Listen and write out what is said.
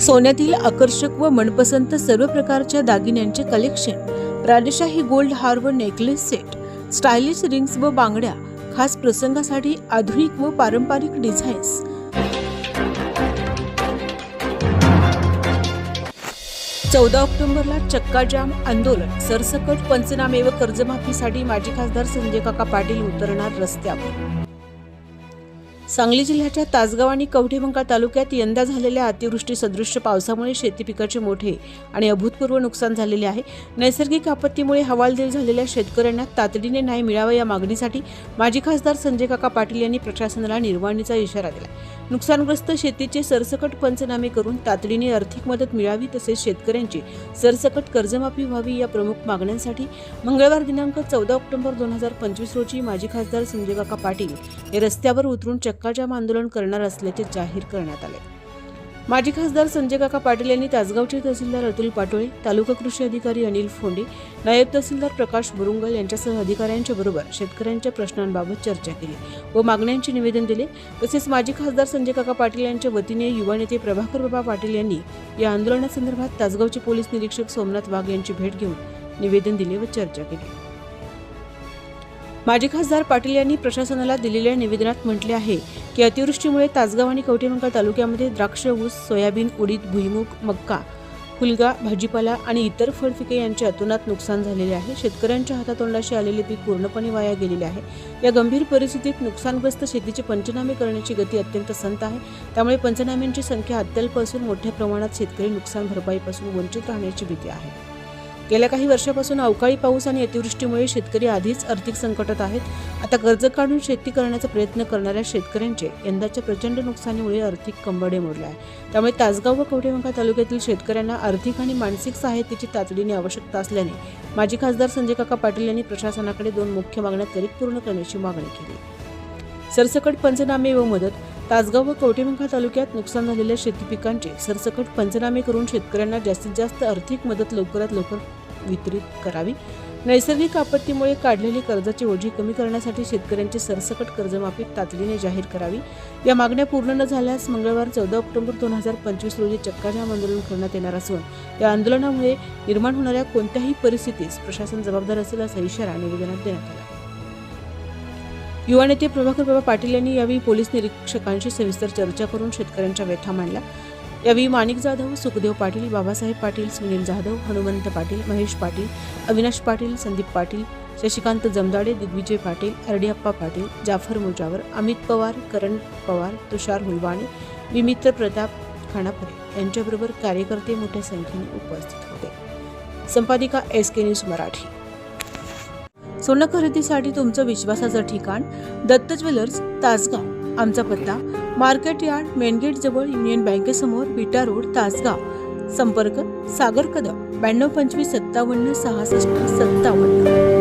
सोन्यातील आकर्षक व मनपसंत सर्व प्रकारच्या दागिन्यांचे collection Rajshahi gold harbour necklace set stylish rings व बांगड्या खास प्रसंगासाठी आधुनिक व पारंपरिक डिझाईन्स चौदा ऑक्टोबरला चक्का जाम आंदोलन. सरसकट पंचनामे व कर्जमाफीसाठी माजी खासदार संजय काका पाटील उतरणार रस्त्यावर. सांगली जिल्ह्याच्या तासगाव आणि कवठेमंकाळ तालुक्यात यंदा झालेल्या अतिवृष्टी सदृश्य पावसामुळे शेती पिकाचे मोठे आणि अभूतपूर्व नुकसान झालेले आहे. नैसर्गिक आपत्तीमुळे हवालदिल झालेल्या शेतकऱ्यांना तातडीने न्याय मिळावा या मागणीसाठी माजी खासदार संजय काका पाटील यांनी प्रशासनाला निर्वाणीचा इशारा दिला नुकसानग्रस्त शेतीचे सरसकट पंचनामे करून तातडीने आर्थिक मदत मिळावी तसेच शेतकऱ्यांची सरसकट कर्जमाफी व्हावी या प्रमुख मागण्यांसाठी मंगळवार दिनांक चौदा ऑक्टोबर दोन हजार पंचवीस रोजी माजी खासदार संजय काका पाटील हे रस्त्यावर उतरून चक्काजाम आंदोलन करणार असल्याचे जाहीर करण्यात आले. माजी खासदार संजय काका पाटील यांनी तासगावचे तहसीलदार अतुल पाटोळे तालुका कृषी अधिकारी अनिल फोंडे नायब तहसीलदार प्रकाश बुरुंगल यांच्यासह अधिकाऱ्यांच्या बरोबर शेतकऱ्यांच्या प्रश्नांबाबत चर्चा केली व मागण्यांचे निवेदन दिले. तसेच माजी खासदार संजय काका पाटील यांच्या वतीने युवा नेते प्रभाकर बाबा पाटील यांनी या आंदोलनासंदर्भात तासगावचे पोलीस निरीक्षक सोमनाथ वाघ यांची भेट घेऊन निवेदन दिले व चर्चा केली. माजी खासदार पाटील यांनी प्रशासनाला दिलेल्या निवेदनात म्हटले आहे की अतिवृष्टीमुळे तासगाव आणि कवठेमंकाळ तालुक्यामध्ये द्राक्ष ऊस सोयाबीन उडीद भुईमूग मक्का फुलगा भाजीपाला आणि इतर फळपिके यांचे अतोनात नुकसान झालेले आहे. शेतकऱ्यांच्या हातातोंडाशी आलेले पीक पूर्णपणे वाया गेलेले आहे. या गंभीर परिस्थितीत नुकसानग्रस्त शेतीचे पंचनामे करण्याची गती अत्यंत संत आहे. त्यामुळे पंचनाम्यांची संख्या अत्यल्प असून मोठ्या प्रमाणात शेतकरी नुकसान भरपाईपासून वंचित राहण्याची भीती आहे. गेल्या काही वर्षापासून अवकाळी पाऊस आणि अतिवृष्टीमुळे शेतकरी आधीच आर्थिक संकटात आहेत. आता कर्ज काढून शेती करण्याचा प्रयत्न करणाऱ्या शेतकऱ्यांचे यंदाच्या प्रचंड नुकसानीमुळे आर्थिक कंबडे मोडले आहे त्यामुळे तासगाव व कवठेमंका तालुक्यातील शेतकऱ्यांना आर्थिक आणि मानसिक सहायतेची तातडीने आवश्यकता असल्याने माजी खासदार संजय काका पाटील यांनी प्रशासनाकडे दोन मुख्य मागण्या त्वरित पूर्ण करण्याची मागणी केली. सरसकट पंचनामे व मदत. तासगाव व कवठेमंका तालुक्यात नुकसान झालेल्या शेती पिकांचे सरसकट पंचनामे करून शेतकऱ्यांना जास्तीत जास्त आर्थिक मदत लवकरात लवकर वितरित करावी. नैसर्गिक आपत्तीमुळे काढलेली कर्जाची ओझी कमी करण्यासाठी शेतकऱ्यांची सरसकट कर्जमाफी तातडीने जाहीर करावी. या मागण्या पूर्ण न झाल्यास मंगळवार चौदा ऑक्टोबर दोन हजार पंचवीस रोजी चक्काजाम आंदोलन करण्यात येणार असून या आंदोलनामुळे निर्माण होणाऱ्या कोणत्याही परिस्थितीस प्रशासन जबाबदार असेल असा इशारा निवेदनात देण्यात आला. युवा नेते प्रभाकर बाबा पाटील यांनी यावेळी पोलीस निरीक्षकांशी सविस्तर चर्चा करून शेतकऱ्यांच्या व्यथा मांडल्या. यावेळी माणिक जाधव सुखदेव पाटील बाबासाहेब पाटील सुनील जाधव हनुमंत पाटील महेश पाटील अविनाश पाटील संदीप पाटील शशिकांत जमदाडे दिग्विजय पाटील अर्डियप्पा पाटील जाफर मुजावर अमित पवार करण पवार तुषार हुलवाणे विमित्र प्रताप खानापुरे यांच्याबरोबर कार्यकर्ते मोठ्या संख्येने उपस्थित होते. संपादिका एस के न्यूज मराठी. सोनं खरेदीसाठी तुमचं विश्वासाचं ठिकाण दत्त ज्वेलर्स तासगाव. आमचा पत्ता मार्केट यार्ड मेनगेट जवळ युनियन बँकेसमोर विटा रोड तासगाव. संपर्क सागर कदम ब्याण्णव पंचवीस सत्तावन्न सहासष्ट सत्तावन्न.